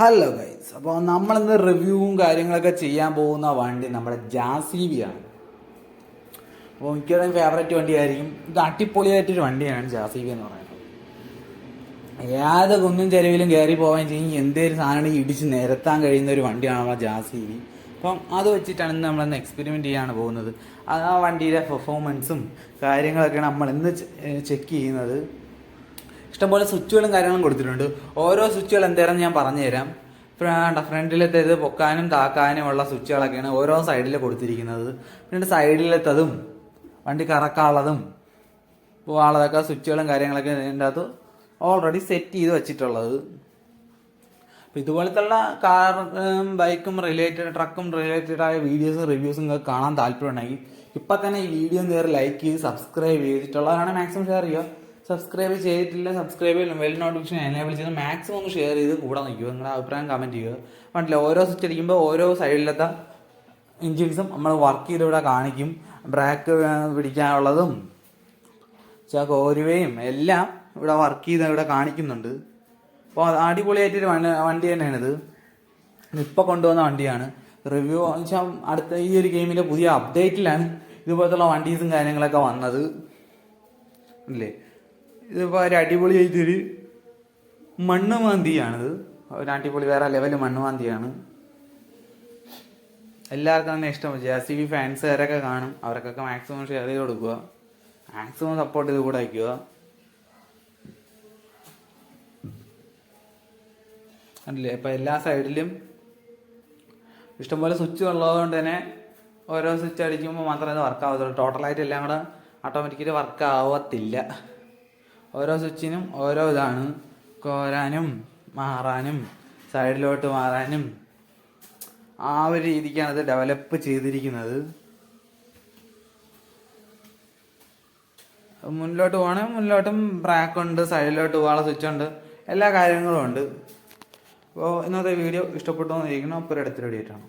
Hello guys അപ്പോൾ നമ്മളിന്ന് റിവ്യൂവും കാര്യങ്ങളൊക്കെ ചെയ്യാൻ പോകുന്ന വണ്ടി നമ്മുടെ ജാസീവിയാണ് അപ്പോൾ മിക്കതും ഫേവറേറ്റ് വണ്ടിയായിരിക്കും. ഇത് അടിപൊളിയായിട്ടൊരു വണ്ടിയാണ് ജാസീവി എന്ന് പറയുന്നത്. യാതൊരു കുന്നും ചെരുവിലും കയറി പോകാൻ ചെയ്യും. എന്തേലും സാധനം ഇടിച്ച് നിരത്താൻ കഴിയുന്ന ഒരു വണ്ടിയാണ് നമ്മുടെ ജാസീവി അപ്പം അത് വെച്ചിട്ടാണ് ഇന്ന് നമ്മളിന്ന് എക്സ്പെരിമെന്റ് ചെയ്യാണ് പോകുന്നത്. ആ വണ്ടിയുടെ പെർഫോമൻസും കാര്യങ്ങളൊക്കെയാണ് നമ്മൾ ഇന്ന് ചെക്ക് ചെയ്യുന്നത്. ഇഷ്ടംപോലെ സ്വിച്ചുകളും കാര്യങ്ങളും കൊടുത്തിട്ടുണ്ട്. ഓരോ സ്വിച്ചുകൾ എന്തായാലും ഞാൻ പറഞ്ഞുതരാം. ഫ്രണ്ട് ഫ്രണ്ടിലത്തേത് പൊക്കാനും താക്കാനും ഉള്ള സ്വിച്ചുകളൊക്കെയാണ് ഓരോ സൈഡിൽ കൊടുത്തിരിക്കുന്നത്. പിന്നെ സൈഡിലത്തതും വണ്ടി കറക്കാനുള്ളതും പോകാനുള്ളതൊക്കെ സ്വിച്ചുകളും കാര്യങ്ങളൊക്കെ ഇതിന്റെ അകത്ത് ഓൾറെഡി സെറ്റ് ചെയ്ത് വെച്ചിട്ടുള്ളത്. അപ്പോൾ ഇതുപോലത്തുള്ള കാറും ബൈക്കും റിലേറ്റഡ് ട്രക്കും റിലേറ്റഡ് ആയ വീഡിയോസും റിവ്യൂസും കാണാൻ താല്പര്യമുണ്ടെങ്കിൽ ഇപ്പം തന്നെ ഈ വീഡിയോ കയറി ലൈക്ക് ചെയ്ത് സബ്സ്ക്രൈബ് ചെയ്തിട്ടുള്ളതാണ് മാക്സിമം ഷെയർ ചെയ്യുക. സബ്സ്ക്രൈബ് ചെയ്തിട്ടില്ല സബ്സ്ക്രൈബ് ചെയ്യണം വെൽ നോട്ടിഫിക്കേഷൻ എനേബിൾ ചെയ്ത് മാക്സിമം ഒന്ന് ഷെയർ ചെയ്ത് കൂടെ നിൽക്കുക നിങ്ങളുടെ അഭിപ്രായം കമന്റ് ചെയ്യുക. കണ്ടില്ല ഓരോ സ്വിച്ച് അടിക്കുമ്പോൾ ഓരോ സൈഡിലത്തെ എഞ്ചിൻസും നമ്മൾ വർക്ക് ചെയ്ത് ഇവിടെ കാണിക്കും. ബ്രാക്ക് പിടിക്കാനുള്ളതും കോരുവയും എല്ലാം ഇവിടെ വർക്ക് ചെയ്ത് ഇവിടെ കാണിക്കുന്നുണ്ട്. അപ്പോൾ അടിപൊളിയായിട്ടൊരു വണ്ടി വണ്ടി തന്നെയാണിത്. ഇപ്പോൾ കൊണ്ടുവന്ന വണ്ടിയാണ്. റിവ്യൂ വെച്ചാൽ അടുത്ത ഈ ഒരു ഗെയിമിന്റെ പുതിയ അപ്ഡേറ്റിലാണ് ഇതുപോലത്തുള്ള വണ്ടീസും കാര്യങ്ങളൊക്കെ വന്നത്. അല്ലേ? ഇതിപ്പോൾ ഒരു അടിപൊളിയായിട്ടൊരു മണ്ണ് മാന്തിയാണിത്. ഒരു അടിപൊളി വേറെ ലെവൽ മണ്ണ് മാന്തിയാണ്. എല്ലാവർക്കും തന്നെ ഇഷ്ടം. ജെ സി ബി ഫാൻസുകാരൊക്കെ കാണും. അവർക്കൊക്കെ മാക്സിമം ഷെയർ ചെയ്ത് കൊടുക്കുക. മാക്സിമം സപ്പോർട്ട് ചെയ്ത് കൂടെ അയക്കുക. അല്ലേ ഇപ്പം എല്ലാ സൈഡിലും ഇഷ്ടംപോലെ സ്വിച്ച് ഉള്ളതുകൊണ്ട് തന്നെ ഓരോ സ്വിച്ച് അടിക്കുമ്പോൾ മാത്രമേ അത് വർക്ക് ആവത്തുള്ളൂ. ടോട്ടലായിട്ട് എല്ലാം കൂടെ ഓട്ടോമാറ്റിക്കലി വർക്ക് ആവത്തില്ല. ഓരോ സ്വിച്ചിനും ഓരോ ഇതാണ്. കോരാനും മാറാനും സൈഡിലോട്ട് മാറാനും ആ ഒരു രീതിക്കാണ് അത് ഡെവലപ്പ് ചെയ്തിരിക്കുന്നത്. മുന്നിലോട്ട് പോകണേ മുന്നിലോട്ടും ബ്രാക്ക് ഉണ്ട് സൈഡിലോട്ട് പോകാനുള്ള സ്വിച്ച് ഉണ്ട്. എല്ലാ കാര്യങ്ങളും ഉണ്ട്. അപ്പോൾ ഇന്നത്തെ വീഡിയോ ഇഷ്ടപ്പെട്ടു എന്നിരിക്കണം അപ്പോൾ ഒരു അടുത്തൊരു വീഡിയോ ആയിട്ടാണ്